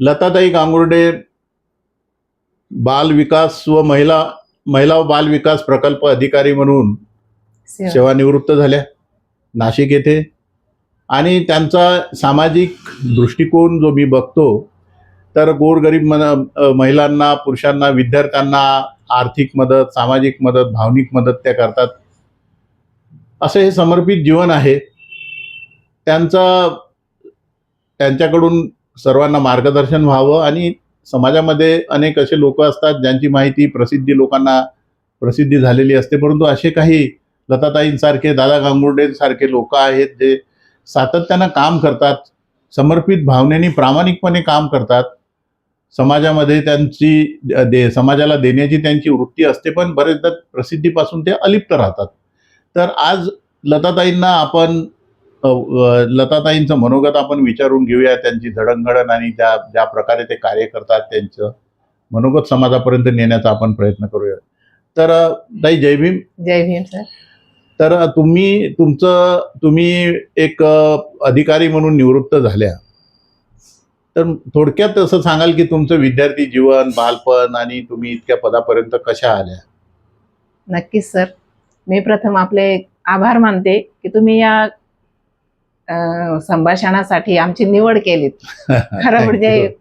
लताताई गांगुर्डे बाल विकास व महिला महिला व बाल विकास प्रकल्प अधिकारी म्हणून सेवा. सेवानिवृत्त झाल्या. नाशिक येथे. आणि त्यांचा सामाजिक दृष्टिकोन जो मी बघतो तर गोरगरीब महिलांना पुरुषांना विद्यार्थ्यांना आर्थिक मदत सामाजिक मदत भावनिक मदत त्या करतात. असं हे समर्पित जीवन आहे. त्यांचा त्यांच्याकडून सर्वांना मार्गदर्शन व्हावं आणि समाजामध्ये अनेक असे लोक असतात ज्यांची माहिती प्रसिद्धी लोकांना प्रसिद्धी झालेली असते. परंतु असे काही लताताईंसारखे दादा गांगुर्डेंसारखे लोक आहेत जे सातत्यानं काम करतात समर्पित भावनेने प्रामाणिकपणे काम करतात. समाजामध्ये त्यांची दे समाजाला देण्याची त्यांची वृत्ती असते पण बरेचदा प्रसिद्धीपासून ते अलिप्त राहतात. तर आज लताताईंना आपण लताताईंचं मनोगत आपण विचारून घेऊया त्यांची जडणघडण आणि ज्या ज्या प्रकारे ते कार्य करतात त्यांचं मनोगत समाजापर्यंत नेण्याचा आपण प्रयत्न करूया. तर ताई जय भीम. जय भीम सर. तर तुम्ही तुमचं तुम्ही एक अधिकारी म्हणून निवृत्त झाल्या. तर थोडक्यात असं सांगाल की तुमचं विद्यार्थी जीवन बालपण आणि तुम्ही इतक्या पदापर्यंत कशा आल्या? नक्कीच सर. मी प्रथम आपले आभार मानते की तुम्ही या संभाषणासाठी आमची निवड केलीत खरं म्हणजे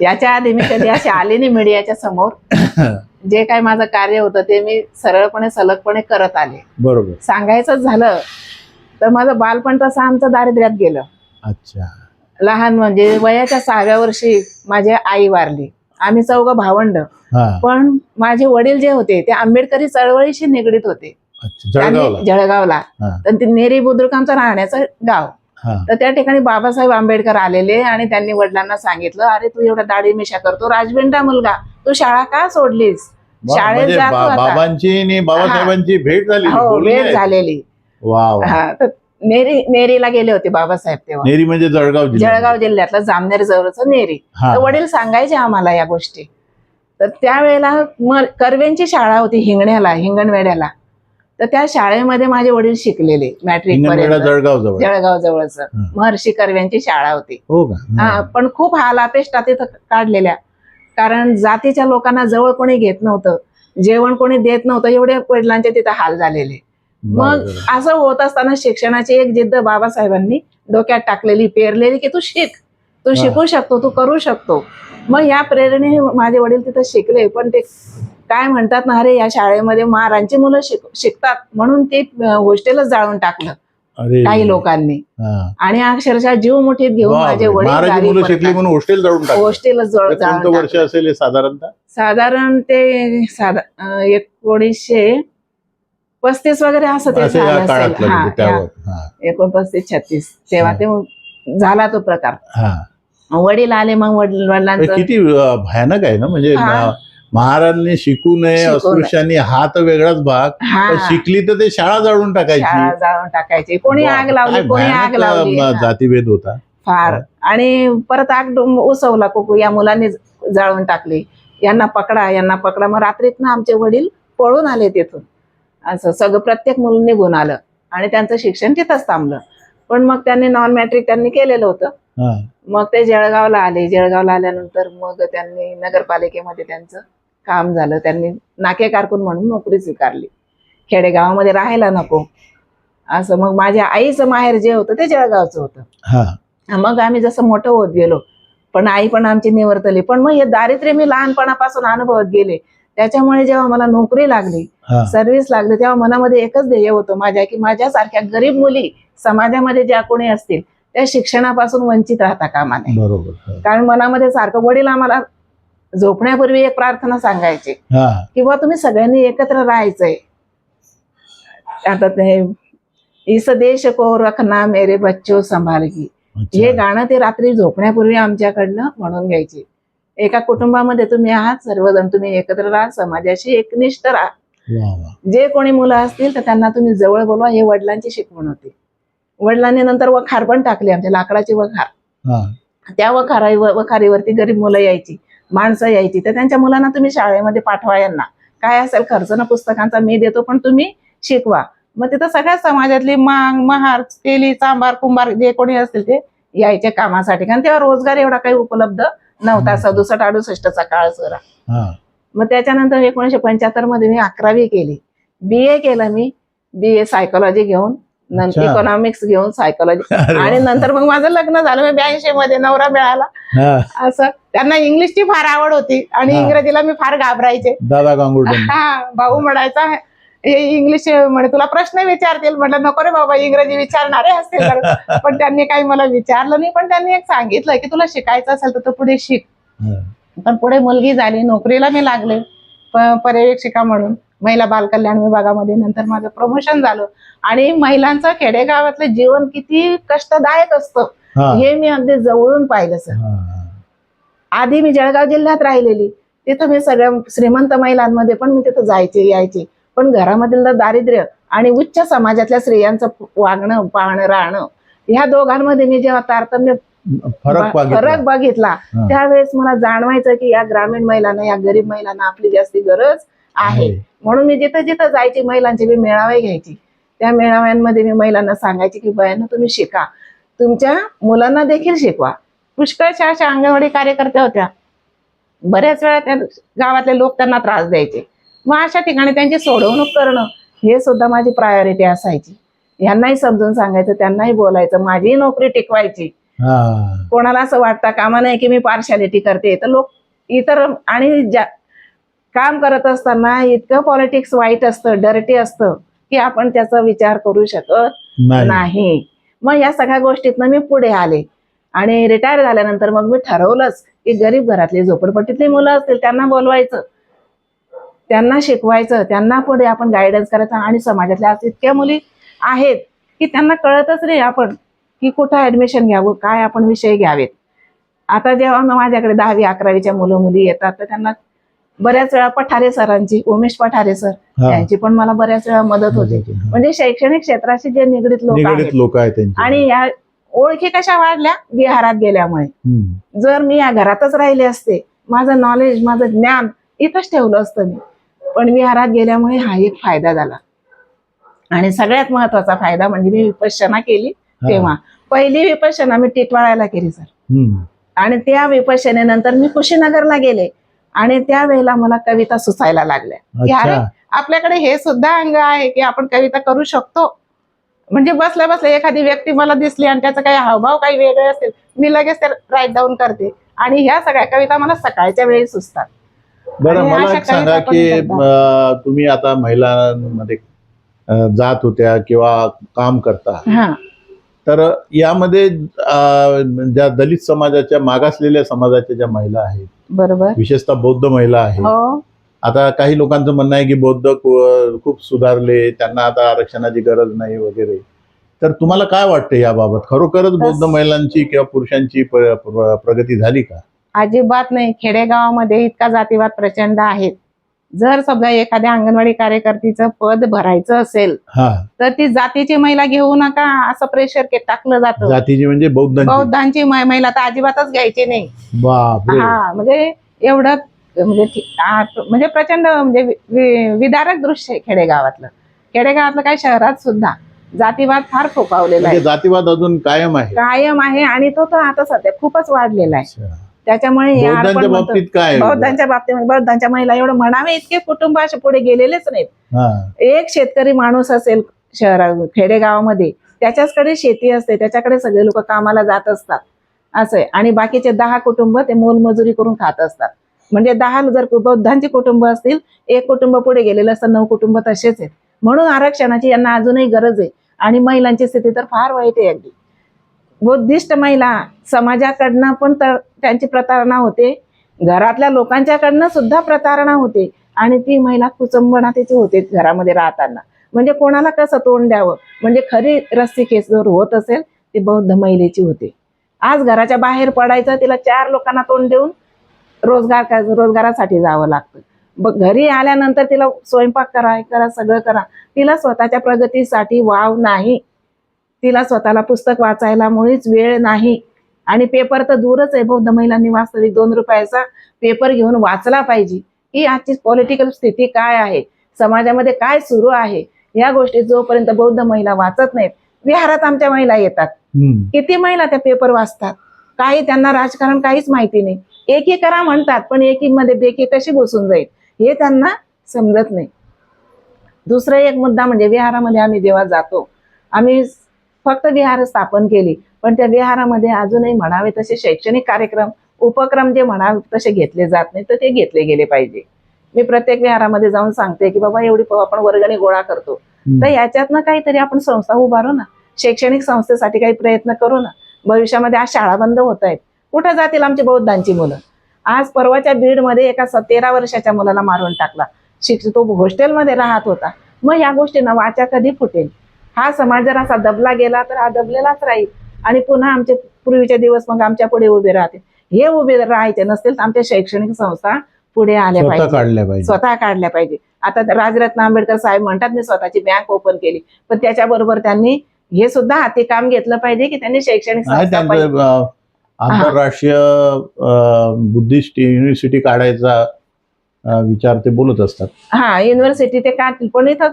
याच्या आधी मी कधी अशी आले नाही मीडियाच्या समोर. जे काय माझं कार्य होतं ते मी सरळपणे सलगपणे करत आले. बरोबर. सांगायचं झालं तर माझं बालपण तसं आमचं दारिद्र्यात गेलं. अच्छा. लहान म्हणजे वयाच्या सहाव्या वर्षी माझी आई वारली. आम्ही चौघं भावंड. पण माझे वडील जे होते ते आंबेडकरी चळवळीशी निगडीत होते. जळगावला. जळगावला. तर ते नेरी बुद्रुक आमचं राहण्याचं गाव. तर त्या ठिकाणी बाबासाहेब आंबेडकर आलेले आणि त्यांनी वडिलांना सांगितलं अरे तू एवढा दाढी मिशा करतो राजबिंडा मुलगा तू शाळा का सोडलीस? शाळेत म्हणजे जातो. बाबांची बाबासाहेबांची भेट झाली हो वेळ झालेली. हा तर नेरी नेरीला गेले होते बाबासाहेब तेव्हा. नेरी म्हणजे जळगाव जळगाव जिल्ह्यातलं जामनेर जवळचं नेरी. तर वडील सांगायचे आम्हाला या गोष्टी. तर त्यावेळेला मग कर्वेंची शाळा होती हिंगण्याला हिंगणवेड्याला. तर त्या शाळेमध्ये माझे वडील शिकलेले मॅट्रिक पर्यंत. जळगाव जवळ. जळगाव जवळच. महर्षी कर्व्यांची शाळा होती. हो हा. पण खूप हाल अपेष्टा तिथं काढलेल्या. कारण जातीच्या लोकांना जवळ कोणी घेत नव्हतं जेवण कोणी देत नव्हतं एवढे वडिलांचे तिथं हाल झालेले. मग. असं होत असताना शिक्षणाची एक जिद्द बाबासाहेबांनी डोक्यात टाकलेली पेरलेली की तू शिक. तू. शिकू शकतो तू करू शकतो. मग या प्रेरणे माझे वडील तिथं शिकले पण ते काय म्हणतात ना अरे या शाळेमध्ये महारांची मुलं शिक शिकतात. म्हणून ते हॉस्टेलच जाळून टाकलं. काही लोकांनी. आणि अक्षरशः जीव मुठीत घेऊन. माझे वडील शिकली. म्हणून हॉस्टेल हॉस्टेलच वर्ष. असेल साधारणतः? साधारण ते साधा एकोणीसशे पस्तीस वगैरे असं ते म्हणजे एकोणपस्तीस छत्तीस. तेव्हा ते झाला तो प्रकार. वडील आले मग वडील वडिलांचं किती भयानक आहे ना म्हणजे महाराजांनी शिकू नये शिकू नये. अस्पृश्यांनी हा तर वेगळाच भाग हा. शिकली तर ते शाळा जाळून टाकायची. शाळा जाळून टाकायची. कोणी आग लावली कोणी आग लावली. जातीभेद होता. फार. आणि परत आग उसवला कुकू या मुलांनी जाळून टाकली. यांना पकडा यांना पकडा. मग रात्रीत ना आमचे वडील पळून आले तिथून. असं सगळं प्रत्येक मुलं निघून आलं. आणि त्यांचं शिक्षण तिथंच थांबलं. पण मग त्यांनी नॉन मॅट्रिक त्यांनी केलेलं होतं. हा. मग ते जळगावला आले. जळगावला आल्यानंतर मग त्यांनी नगरपालिकेमध्ये त्यांचं काम झालं त्यांनी नाके कारकून म्हणून नोकरी स्वीकारली. खेडेगावामध्ये राहायला नको. असं मग माझ्या आईचं माहेर जे होतं ते जळगावचं होतं. मग आम्ही जसं मोठं होत गेलो पण आई पण आमची निवर्तली. पण मग हे दारिद्र्य मी लहानपणापासून अनुभवत गेले. त्याच्यामुळे जेव्हा मला नोकरी लागली सर्व्हिस लागली तेव्हा मनामध्ये एकच ध्येय होतं माझ्या की माझ्यासारख्या गरीब मुली समाजामध्ये ज्या कोणी असतील त्या शिक्षणापासून वंचित राहता कामा नये. बरोबर हा. कारण मनामध्ये सारखं वडील आम्हाला झोपण्यापूर्वी एक प्रार्थना सांगायची. किंवा तुम्ही सगळ्यांनी एकत्र राहायचंय. आता ते इस देश को रखना मेरे बच्चो संभालगी. हे. गाणं ते रात्री झोपण्यापूर्वी आमच्याकडनं म्हणून घ्यायचे. एका कुटुंबामध्ये तुम्ही आहात सर्वजण तुम्ही एकत्र राहा समाजाशी एकनिष्ठ राहा. जे कोणी मुलं असतील तर त्यांना तुम्ही जवळ बोलवा हे वडिलांची शिकवण होती. वडिलांनी नंतर वखार पण टाकली आमच्या लाकडाची वखार. त्या वखाराई वखारीवरती गरीब मुलं यायची. माणसं यायची. तर त्यांच्या मुलांना तुम्ही शाळेमध्ये पाठवा यांना. काय असेल खर्च ना पुस्तकांचा मी देतो पण तुम्ही शिकवा. मग तिथं सगळ्या समाजातली मांग महार तेली चांबार कुंभार जे कोणी असतील ते यायचे कामासाठी. कारण तेव्हा रोजगार एवढा काही उपलब्ध नव्हता. सदुसष्ट अडुसष्टचा काळ सर मग त्याच्यानंतर एकोणीशे पंच्याहत्तरमध्ये मी अकरावी केली. बी ए केलं मी. बी ए सायकोलॉजी घेऊन अच्छा. इकॉनॉमिक्स घेऊन सायकोलॉजी. आणि नंतर मग माझं लग्न झालं मी ब्याऐंशी मध्ये नवरा मिळाला. हा. असं. त्यांना इंग्लिशची फार आवड होती आणि. इंग्रजीला मी फार घाबरायचे. दादा गांगुर्डे. हा भाऊ म्हणायचा हे इंग्लिश म्हणे तुला प्रश्न विचारतील. म्हटलं नको रे बाबा इंग्रजी विचारणारे असतील तर." पण त्यांनी काही मला विचारलं नाही पण त्यांनी एक सांगितलं की तुला शिकायचं असेल तर तू पुढे शिक. पण पुढे मुलगी झाली नोकरीला मी लागले पर्यवेक्षिका म्हणून. महिला बालकल्याण विभागामध्ये नंतर माझं प्रमोशन झालं. आणि महिलांचं खेडेगावातलं जीवन किती कष्टदायक असतं हा. मी अगदी जवळून पाहिलं सर. आधी मी जळगाव जिल्ह्यात राहिलेली. तिथं मी सगळ्या श्रीमंत महिलांमध्ये पण मी तिथं जायचे यायचे. पण घरामधील दारिद्र्य आणि उच्च समाजातल्या स्त्रियांचं वागणं पाहणं राहणं ह्या दोघांमध्ये मी जेव्हा तारतम्य फरक फरक बघितला. त्यावेळेस मला जाणवायचं की या ग्रामीण महिलांना या गरीब महिलांना आपली जास्ती गरज आहे. म्हणून मी जिथं जिथं जायची महिलांचे मी मेळावे घ्यायची. त्या मेळाव्यांमध्ये मी महिलांना सांगायची की बयानं तुम्ही शिका. तुमच्या मुलांना देखील शिकवा. पुष्कळशा अशा अंगणवाडी कार्यकर्त्या होत्या. बऱ्याच वेळा त्या गावातले लोक त्यांना त्रास द्यायचे. मग अशा ठिकाणी त्यांची सोडवणूक करणं हे सुद्धा माझी प्रायोरिटी असायची. यांनाही समजून सांगायचं त्यांनाही बोलायचं माझीही नोकरी टिकवायची. हा. कोणाला असं वाटतं कामा नाही की मी पार्शालिटी करते. तर लोक इतर आणि ज्या काम करत असताना इतकं पॉलिटिक्स वाईट असतं डर्टी असतं की आपण त्याचा विचार करू शकत नाही. मग या सगळ्या गोष्टीतनं मी पुढे आले. आणि रिटायर झाल्यानंतर मग मी ठरवलंच की गरीब घरातली झोपडपट्टीतली मुलं असतील त्यांना बोलवायचं. त्यांना शिकवायचं त्यांना पुढे आपण गायडन्स करायचं. आणि समाजातल्या आज इतक्या मुली आहेत की त्यांना कळतच नाही आपण की कुठं ऍडमिशन घ्यावं काय आपण विषय घ्यावेत. आता जेव्हा माझ्याकडे दहावी अकरावीच्या मुलं मुली येतात तर त्यांना बऱ्याच वेळा पठारे सरांची उमेश पठारे सर. त्यांची पण मला बऱ्याच वेळा मदत होते. म्हणजे शैक्षणिक क्षेत्राशी जे निगडीत लोक लोक आहेत आणि या ओळखी कशा वाढल्या विहारात गेल्यामुळे. जर मी या घरातच राहिले असते माझं नॉलेज माझं ज्ञान इथंच ठेवलं असतं मी पण विहारात गेल्यामुळे हा एक फायदा झाला आणि सगळ्यात महत्त्वाचा फायदा म्हणजे मी विपश्यना केली. तेव्हा पहिली विपश्यना मी टिटवाळ्याला केली सर. आणि त्या विपश्यनेनंतर मी कुशीनगरला गेले आणि त्यावेळेला मला कविता सुचायला लागल्या. की अरे आपल्याकडे हे सुद्धा अंग आहे की आपण कविता करू शकतो. म्हणजे बसल्या बसल्या एखादी व्यक्ती मला दिसली आणि त्याचं काही हावभाव काही वेगळे असतील मी लगेच ते राईट डाऊन करते. आणि ह्या सगळ्या कविता मला सकाळच्या वेळी सुचतात. बरं मला सांगा की तुम्ही आता महिलांमध्ये जात होत्या किंवा काम करता. हा. तर यामध्ये ज्या दलित समाजाच्या मागासलेल्या समाजाच्या ज्या महिला आहेत बरोबर. विशेषतः बौद्ध महिला आहेत हो. आता काही लोकांचं म्हणणं आहे की बौद्ध खूप सुधारले त्यांना आता आरक्षणाची गरज नाही वगैरे. तर तुम्हाला काय वाटतं याबाबत? खरोखरच बौद्ध महिलांची किंवा पुरुषांची प्रगती झाली का? अजिबात नाही. खेडेगावामध्ये इतका जातीवाद प्रचंड आहेत जर समजा एखाद्या अंगणवाडी कार्यकर्तीचं पद भरायचं असेल तर ती जातीची महिला घेऊ नका असं प्रेशर टाकलं जातं. जातीची म्हणजे बौद्धांची. महिला तर अजिबातच घ्यायची नाही. हा म्हणजे एवढं म्हणजे म्हणजे प्रचंड म्हणजे विदारक दृश्य आहे खेडेगावातलं. खेडेगावातलं काय शहरात सुद्धा जातीवाद फार फोकावलेला म्हणजे आहे. जातीवाद अजून कायम आहे. कायम आहे आणि तो तर आता सध्या खूपच वाढलेला आहे. त्याच्यामुळे बौद्धांच्या बाबतीत काय आहे? बौद्धांच्या बाबतीमध्ये बौद्धांच्या महिला एवढं म्हणावे इतके कुटुंब असे पुढे गेलेलेच नाहीत. एक शेतकरी माणूस असेल शहरा खेडेगावामध्ये त्याच्याचकडे शेती असते त्याच्याकडे सगळे लोक कामाला जात असतात. असं आणि बाकीचे दहा कुटुंब ते मोलमजुरी करून खात असतात. म्हणजे दहा जर बौद्धांची कुटुंब असतील एक कुटुंब पुढे गेलेलं असतं नऊ कुटुंब तसेच आहेत. म्हणून आरक्षणाची यांना अजूनही गरज आहे. आणि महिलांची स्थिती तर फार वाईट आहे अगदी. बुद्धिस्ट महिला समाजाकडनं पण तर त्यांची प्रतारणा होते. घरातल्या लोकांच्याकडनं सुद्धा प्रतारणा होते. आणि ती महिला कुचंबनातीची होते घरामध्ये राहताना. म्हणजे कोणाला कसं तोंड द्यावं? म्हणजे खरी रस्सी केस जर होत असेल ती बौद्ध महिलेची होते. आज घराच्या बाहेर पडायचं तिला चार लोकांना तोंड देऊन रोजगार रोजगारासाठी जावं लागतं. घरी आल्यानंतर तिला स्वयंपाक करा हे करा सगळं करा. तिला स्वतःच्या प्रगतीसाठी वाव नाही. तिला स्वतःला पुस्तक वाचायला मुळीच वेळ नाही. आणि पेपर तर दूरच आहे बौद्ध महिलांनी वास्तविक दोन रुपयाचा पेपर घेऊन वाचला पाहिजे. ही आजची पॉलिटिकल स्थिती काय आहे? समाजामध्ये काय सुरू आहे? या गोष्टी जोपर्यंत बौद्ध महिला वाचत नाहीत विहारात आमच्या महिला येतात. किती महिला त्या पेपर वाचतात? काही त्यांना राजकारण काहीच माहिती नाही. एकी करा म्हणतात पण एकीमध्ये बेकी कशी बसून जाईल? हे त्यांना समजत नाही. दुसरा एक मुद्दा म्हणजे विहारामध्ये आम्ही जेव्हा जातो आम्ही फक्त विहार स्थापन केली. पण त्या विहारामध्ये अजूनही म्हणावे तसे शैक्षणिक कार्यक्रम उपक्रम जे म्हणावे तसे घेतले जात नाही तर ते घेतले गेले पाहिजे. मी प्रत्येक विहारामध्ये जाऊन सांगते की बाबा एवढी आपण वर्गणी गोळा करतो. तर याच्यातनं काहीतरी आपण संस्था उभारू ना. शैक्षणिक संस्थेसाठी काही प्रयत्न करू ना. भविष्यामध्ये आज शाळा बंद होत आहेत. कुठं जातील आमची बौद्धांची मुलं? आज परवाच्या बीडमध्ये एका तेरा वर्षाच्या मुलाला मारून टाकला. शिक्षक तो हॉस्टेलमध्ये राहत होता. मग ह्या गोष्टींना वाचा कधी फुटेल? हा समाज जर असा दबला गेला तर हा दबलेलाच राहील. आणि पुन्हा आमचे पूर्वीचे दिवस मग आमच्या पुढे उभे राहतील हे उभे राहायचे नसतील तर आमच्या शैक्षणिक संस्था पुढे आल्या पाहिजे. स्वतः काढल्या पाहिजे. आता राजरत्न आंबेडकर साहेब म्हणतात मी स्वतःची बँक ओपन केली. पण त्याच्याबरोबर त्यांनी हे सुद्धा हाती काम घेतलं पाहिजे की त्यांनी शैक्षणिक संस्था आंतरराष्ट्रीय बुद्धिस्ट युनिव्हर्सिटी काढायचा विचार ते बोलत असतात. हा युनिव्हर्सिटी ते काढतील. पण इथं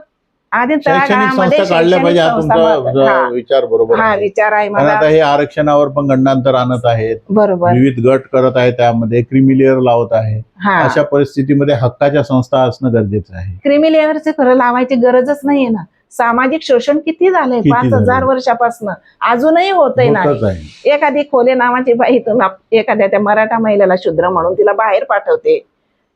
आधी शैक्षणिक तळागाळामध्ये संस्था काढल्या शैक्षणिक पाहिजे हा संस्था तुमचा विचार बरोबर हा आहे. विचार आहे कारण मला. आता हे आरक्षणावर पण गंडांतर आणत आहेत. बरोबर. विविध गट करत आहेत त्यामध्ये. क्रिमिलियर लावत आहे. हा. अशा परिस्थितीमध्ये हक्काच्या संस्था असणं गरजेचं आहे. क्रिमी लेअरचे खरं लावायची गरजच नाहीये ना. सामाजिक शोषण किती झालंय? किती पाच हजार झालंय? वर्षापासून. अजूनही होतंय ना. होतच आहे. एखादी खोले नावाची बाई तुम्ही आप- एखाद्या त्या मराठा महिलेला शूद्र म्हणून तिला बाहेर पाठवते.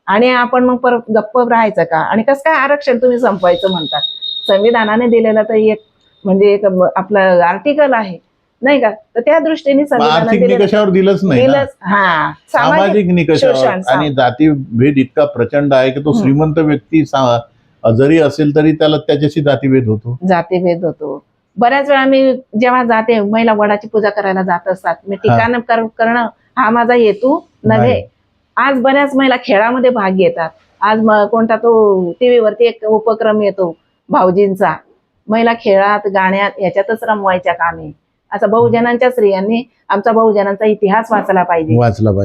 आणि आपण मग परत गप्प राहायचं का? आणि कसं काय आरक्षण तुम्ही संपवायचं म्हणतात संविधानाने दिलेलं तर एक म्हणजे एक आपलं आर्टिकल आहे नाही का? तर त्या दृष्टीने आर्थिक निकषावर दिलंच नाही ना. हा. सामाजिक निकषावर. शोषण, आणि जातीभेद इतका प्रचंड आहे की तो हम्म. श्रीमंत व्यक्ती सा- जरी असेल तरी त्याला त्याच्याशी जातीभेद होतो. जातीभेद होतो. बऱ्याच वेळा मी जेव्हा जाते महिला वडाची पूजा करायला जात असतात मी ठिकाण कर- करणं हा माझा हेतू नव्हे. नाही. आज बऱ्याच महिला खेळामध्ये भाग घेतात. आज म- कोणता तो टीव्हीवरती एक उपक्रम येतो. भाऊजींचा. महिला खेळात गाण्यात याच्यातच रमवायच्या कामे. असं बहुजनांच्या स्त्रियांनी आमचा बहुजनांचा इतिहास वाचला पाहिजे.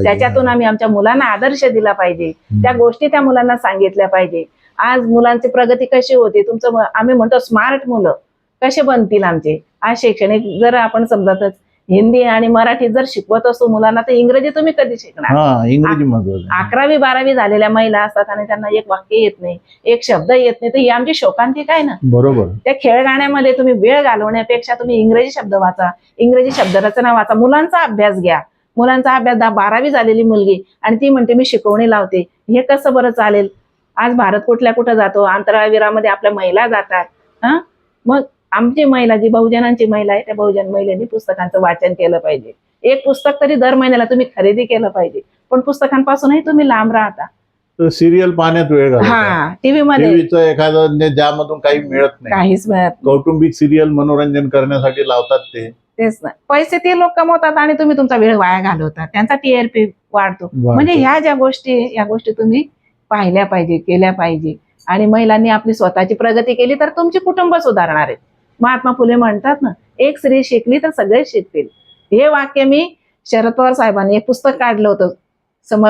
त्याच्यातून आम्ही आमच्या मुलांना आदर्श दिला पाहिजे. त्या गोष्टी त्या मुलांना सांगितल्या पाहिजे. आज मुलांची प्रगती कशी होते? तुमचं आम्ही म्हणतो स्मार्ट मुलं. कसे बनतील आमचे? आज शैक्षणिक जर आपण समजतच हिंदी आणि मराठी जर शिकवत असतो मुलांना तर इंग्रजी तुम्ही कधी शिकणार? हा इंग्रजी महत्वाचं. अकरावी बारावी झालेल्या महिला असतात आणि त्यांना एक वाक्य येत नाही एक शब्द येत नाही तर ही आमची शोकांतिक आहे ना? बरोबर. त्या खेळ गाण्यामध्ये तुम्ही वेळ घालवण्यापेक्षा तुम्ही इंग्रजी शब्द वाचा. इंग्रजी शब्दरचना वाचा. मुलांचा अभ्यास घ्या. मुलांचा अभ्यास दहा बारावी झालेली मुलगी आणि ती म्हणते मी शिकवणी लावते. हे कसं बरं चालेल? आज भारत कुठल्या कुठं जातो? अंतराळवीरामध्ये आपल्या महिला जातात. हा? मग आमची महिला जी बहुजनांची महिला आहे त्या बहुजन महिलांनी पुस्तकांचं वाचन केलं पाहिजे. एक पुस्तक तरी दर महिन्याला तुम्ही खरेदी केलं पाहिजे. पण पुस्तकांपासूनही तुम्ही लांब राहता. सिरियल पाहण्यात वेळ हा टीव्ही मध्ये एखादं ज्यामधून काही मिळत नाही. काहीच मिळत. कौटुंबिक सिरियल मनोरंजन करण्यासाठी लावतात ते. तेच ना. पैसे ते लोक कमवतात आणि तुम्ही तुमचा वेळ वाया घालवतात त्यांचा टीआरपी वाढतो. म्हणजे ह्या ज्या गोष्टी या गोष्टी तुम्ही पाहिल्या पाहिजे केल्या पाहिजे. आणि महिलांनी आपली स्वतःची प्रगती केली तर तुमची कुटुंब सुधारणार आहेत महात्मा फुले म्हणतात ना एक स्त्री शिकली तर सगळे शिकतील. हे वाक्य मी शरद पवार साहेबांनी एक पुस्तक काढलं होतं सम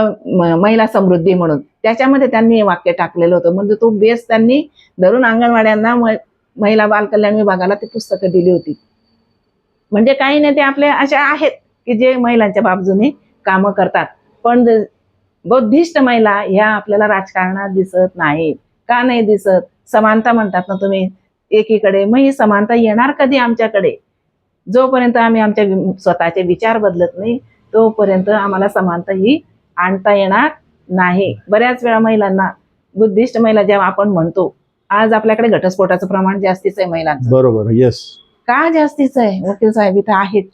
महिला समृद्धी म्हणून. त्याच्यामध्ये त्यांनी हे वाक्य टाकलेलं होतं. म्हणजे तो बेस त्यांनी धरून अंगणवाड्यांना महिला बालकल्याण विभागाला ती पुस्तकं दिली होती. म्हणजे काही नाही ते आपले अशा आहेत की जे महिलांच्या बाजूने कामं करतात. पण बौद्धिष्ट महिला ह्या आपल्याला राजकारणात दिसत नाहीत. का नाही दिसत? समानता म्हणतात ना तुम्ही एकीकडे. मग ही समानता येणार कधी आमच्याकडे? जोपर्यंत आम्ही आमच्या स्वतःचे विचार बदलत नाही तोपर्यंत आम्हाला समानता ही आणता येणार नाही. बऱ्याच वेळा महिलांना बुद्धिस्ट महिला जेव्हा आपण म्हणतो आज आपल्याकडे घटस्फोटाचं प्रमाण जास्तीच आहे महिलांचं. बरोबर येस का जास्तीच आहे? वकील साहेब इथं आहेत.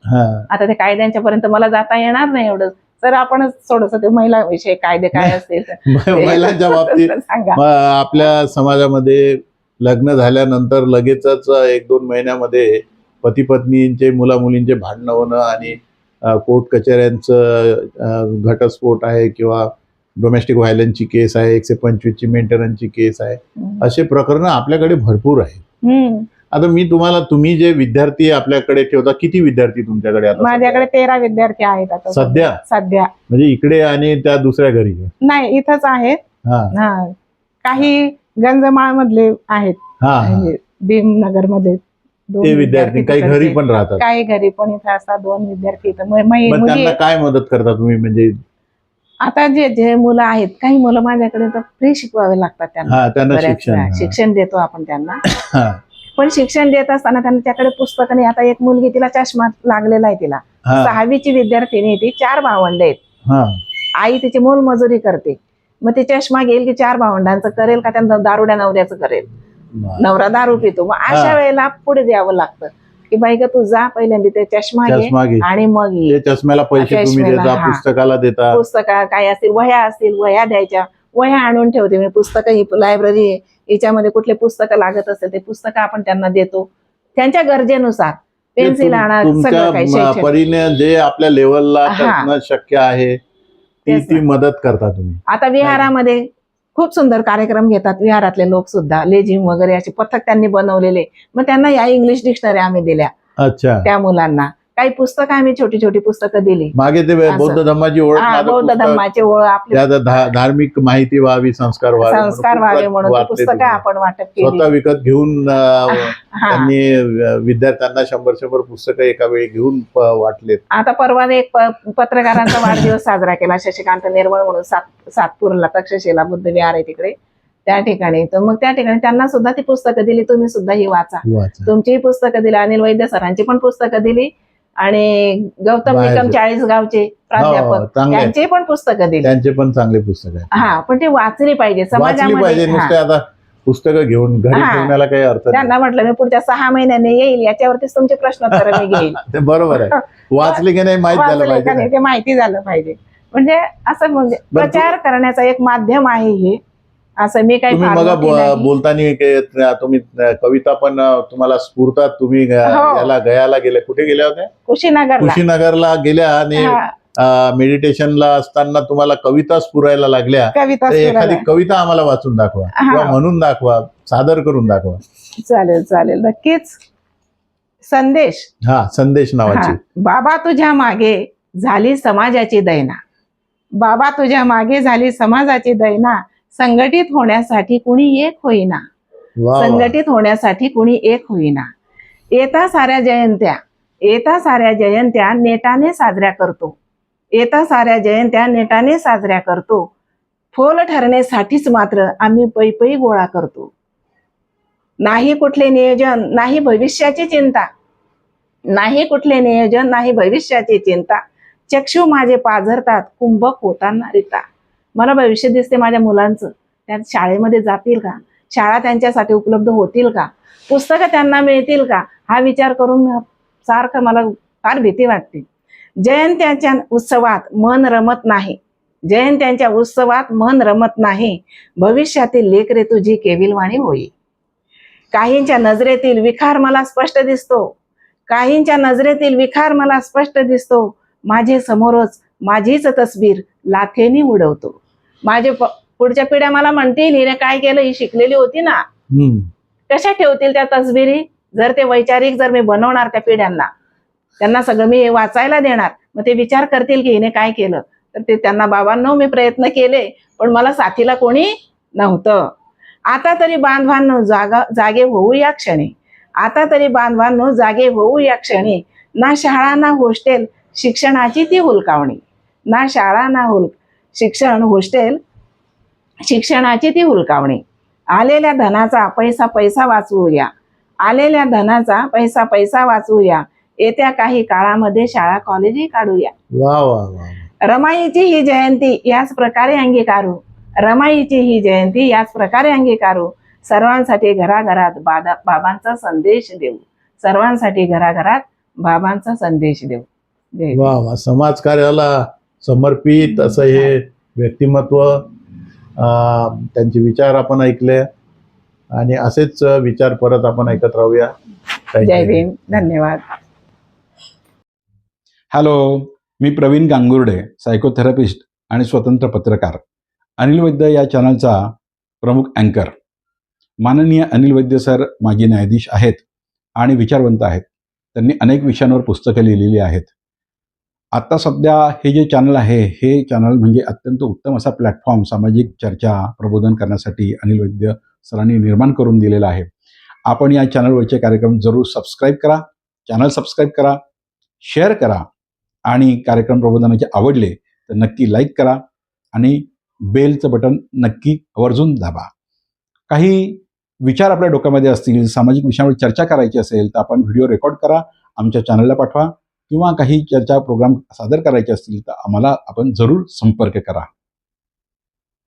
आता ते कायद्यांच्या पर्यंत मला जाता येणार नाही एवढं. तर आपणच थोडस ते महिला विषय कायदे काय असतील महिलांच्या बाबतीत आपल्या समाजामध्ये लग्न झाल्यानंतर लगेचच एक दोन महिन्यामध्ये पती पत्नींचे मुला मुलींचे भांडणं होणं आणि कोर्ट कचेऱ्यांचं घटस्फोट आहे किंवा डोमेस्टिक व्हायलन्सची केस आहे एकशे पंचवीसची मेंटेनन्सची केस आहे असे प्रकरणं आपल्याकडे भरपूर आहेत. आता मी तुम्हाला तुम्ही जे विद्यार्थी आपल्याकडे ठेवता किती विद्यार्थी तुमच्याकडे आता माझ्याकडे तेरा विद्यार्थी आहेत आता सध्या. सध्या? म्हणजे इकडे आणि त्या दुसऱ्या घरी? नाही इथंच आहेत. काही गंजमाळ मधले आहेत. हा हा. म्हणजे भीमनगरमध्ये दोन ते विद्यार्थी काही घरी. पण राहतात. काही घरी पण इथे असतात दोन विद्यार्थी इथं. मग मुली त्यांना काय मदत करता तुम्ही? म्हणजे आता जे जे मुलं आहेत काही मुलं माझ्याकडे तर फ्री शिकवावे लागतात त्यांना. हा शिक्षण. हा. शिक्षण देतो आपण त्यांना. हा. पण शिक्षण देत असताना त्यांना त्याकडे पुस्तक नाही आता एक मुलगी तिला चष्मा लागलेला आहे तिला. हा. सहावीची विद्यार्थिनी आहे ती चार भावंड आहेत. हा. आई तिची मोलमजुरी करते. मग ते चष्मा घेईल की चार भावंडांचं करेल का त्यांना दारुड्या नवऱ्याचं करेल? नवरा दारू पितो. मग अशा. वेळेला पुढे द्यावं लागतं. की बाई का तू जा पहिल्यांदा ते चष्मा घे आणि मग चष्म्याला पैसे तुम्ही देता. पुस्तकाला देता. पुस्तका काय असतील वह्या असतील वह्या द्यायच्या. वह्या आणून ठेवते मी. पुस्तकं ही लायब्ररी आहे. याच्यामध्ये कुठले पुस्तकं लागत असेल ते पुस्तकं आपण त्यांना देतो. त्यांच्या गरजेनुसार पेन्सिल आणा सगळं काही. परीने जे आपल्या लेवलला शक्य आहे ती ती. मदत करता तुम्ही. आता विहारामध्ये खूप सुंदर कार्यक्रम घेतात विहारातले लोक सुद्धा लेझिम वगैरे असे पथक त्यांनी बनवलेले. मग त्यांना या इंग्लिश डिक्शनरी आम्ही दिल्या. अच्छा. त्या मुलांना. काही पुस्तकं आम्ही छोटी छोटी पुस्तकं दिली. मागे ते. बौद्ध धर्माची ओळख बौद्ध धर्माचे ओळ आपले. धार्मिक माहिती व्हावी संस्कार व्हावे संस्कार व्हावे म्हणून पुस्तकं. आपण वाटप स्वतः विकत घेऊन त्यांनी विद्यार्थ्यांना शंभर शंभर पुस्तकं एका वेळी घेऊन वाटलेत. आता परवा एक पत्रकारांचा वाढदिवस साजरा केला शशिकांत निर्मळ म्हणून सात सातपूरला तक्षशिला बुद्ध विहार आहे तिकडे. त्या ठिकाणी तर मग त्या ठिकाणी त्यांना सुद्धा ती पुस्तकं दिली तुम्ही सुद्धा ही वाचा. वाचा. तुमचीही पुस्तकं दिली अनिल वैद्य सरांची पण पुस्तकं दिली. आणि गौतम. निकम चाळीस गावचे हो, प्राध्यापक आहेत. त्यांची पण पुस्तकं दिली. त्यांचे पण चांगले पुस्तक आहे हा पण ती वाचली पाहिजे. समाजामध्ये हा. आता पुस्तकं घेऊन घरी हा. ठेवण्याला काही अर्थ त्यांना म्हटलं मी पुढच्या सहा महिन्यांनी येईल याच्यावरतीच तुमचे प्रश्नोत्तर मी घेईल. ते बरोबर आहे. वाचले की नाही माहीत झालं पाहिजे. नाही ते माहिती झालं पाहिजे. म्हणजे असं म्हणजे प्रचार करण्याचा एक माध्यम आहे हे. असं मी काही तुम्ही नाही. बोलताना तुम्ही कविता पण तुम्हाला स्फुरतात तुम्ही हो. याला गयाला गेले. कुठे गेल्या होत्या? कुशीनगरला. कुशीनगरला गेल्या आणि हा, मेडिटेशनला असताना तुम्हाला कविता स्फुरायला लागल्या. कविता तर एखादी सुराला. कविता आम्हाला वाचून दाखवा हा. किंवा म्हणून दाखवा सादर करून दाखवा. चालेल चालेल. नक्कीच. संदेश. हा संदेश नावाची. हा. बाबा तुझ्या मागे झाली समाजाची दैना. बाबा तुझ्या मागे झाली समाजाची दैना. संघटित होण्यासाठी कुणी एक होईना. संघटित होण्यासाठी कुणी एक होईना. येता साऱ्या जयंत्या येता साऱ्या जयंत्या नेटाने साजऱ्या करतो. येता साऱ्या जयंत्या नेटाने साजऱ्या करतो. फोल ठरण्यासाठीच मात्र आम्ही पै पै गोळा करतो. नाही कुठले नियोजन नाही भविष्याची चिंता. नाही कुठले नियोजन नाही भविष्याची चिंता. चक्षु माझे पाझरतात कुंभक होताना रिता. मला भविष्य दिसते माझ्या मुलांचं. त्या शाळेमध्ये जातील का? शाळा त्यांच्यासाठी उपलब्ध होतील का? पुस्तकं त्यांना मिळतील का? हा विचार करून सारखं मला फार भीती वाटते. जयंत्याच्या उत्सवात मन रमत नाही. जयंत्यांच्या उत्सवात मन रमत नाही. भविष्यातील लेकरे तुझी केविलवाणी होई काहींच्या नजरेतील विखार मला स्पष्ट दिसतो. काहींच्या नजरेतील विखार मला स्पष्ट दिसतो. माझे समोरच माझीच तस्वीर लाथेनी उडवतो. माझे पुढच्या पिढ्या मला म्हणतील हिने काय केलं? ही शिकलेली होती ना. कशा ठेवतील त्या तसबिरी? जर ते वैचारिक जर मी बनवणार त्या पिढ्यांना त्यांना सगळं मी वाचायला देणार मग ते विचार करतील की हिने काय केलं. तर ते त्यांना बाबांनो मी प्रयत्न केले पण मला साथीला कोणी नव्हतं. आता तरी बांधवांनो जागा जागे होऊ या क्षणी. आता तरी बांधवांनो जागे होऊ या क्षणी. ना शाळा ना हॉस्टेल शिक्षणाची ती हुलकावणी. ना शाळा ना हुल शिक्षण हॉस्टेल शिक्षणाची ती हुलकावणी. आलेल्या धनाचा पैसा पैसा वाचवूया आलेल्या धनाचा पैसा पैसा वाचवूया येत्या काही काळामध्ये शाळा कॉलेजही काढूया वा वा वा रमाईची ही जयंती याच प्रकारे अंगीकारू. रमाईची ही जयंती याच प्रकारे अंगीकारू. सर्वांसाठी घराघरात बादा बाबांचा संदेश देऊ. सर्वांसाठी घराघरात बाबांचा संदेश देऊ. वा वा. समाज कार्याला समर्पित असं हे व्यक्तिमत्व त्यांचे विचार आपण ऐकले. आणि असेच विचार परत आपण ऐकत राहूया. जय. भीम. धन्यवाद. हॅलो मी प्रवीण गांगुर्डे सायकोथेरपिस्ट आणि स्वतंत्र पत्रकार. अनिल वैद्य या चॅनलचा प्रमुख अँकर माननीय अनिल वैद्य सर माजी न्यायाधीश आहेत आणि विचारवंत आहेत. त्यांनी अनेक विषयांवर पुस्तकं लिहिलेली आहेत. आत्ता सध्या हे जे चॅनल आहे हे चॅनल म्हणजे अत्यंत उत्तम असा प्लॅटफॉर्म सामाजिक चर्चा प्रबोधन करण्यासाठी अनिल वैद्य सरांनी निर्माण करून दिलेला आहे. आपण या चॅनलवरचे कार्यक्रम जरूर सबस्क्राईब करा चॅनल सबस्क्राईब करा शेअर करा आणि कार्यक्रम प्रबोधनाचे आवडले तर नक्की लाईक करा आणि बेलचं बटन नक्की आवर्जून दाबा. काही विचार आपल्या डोक्यामध्ये असतील सामाजिक विषयावर चर्चा करायची असेल तर आपण व्हिडिओ रेकॉर्ड करा आमच्या चॅनलला पाठवा. किंवा काही चर्चा प्रोग्राम सादर करायचे असतील तर आम्हाला आपण जरूर संपर्क करा.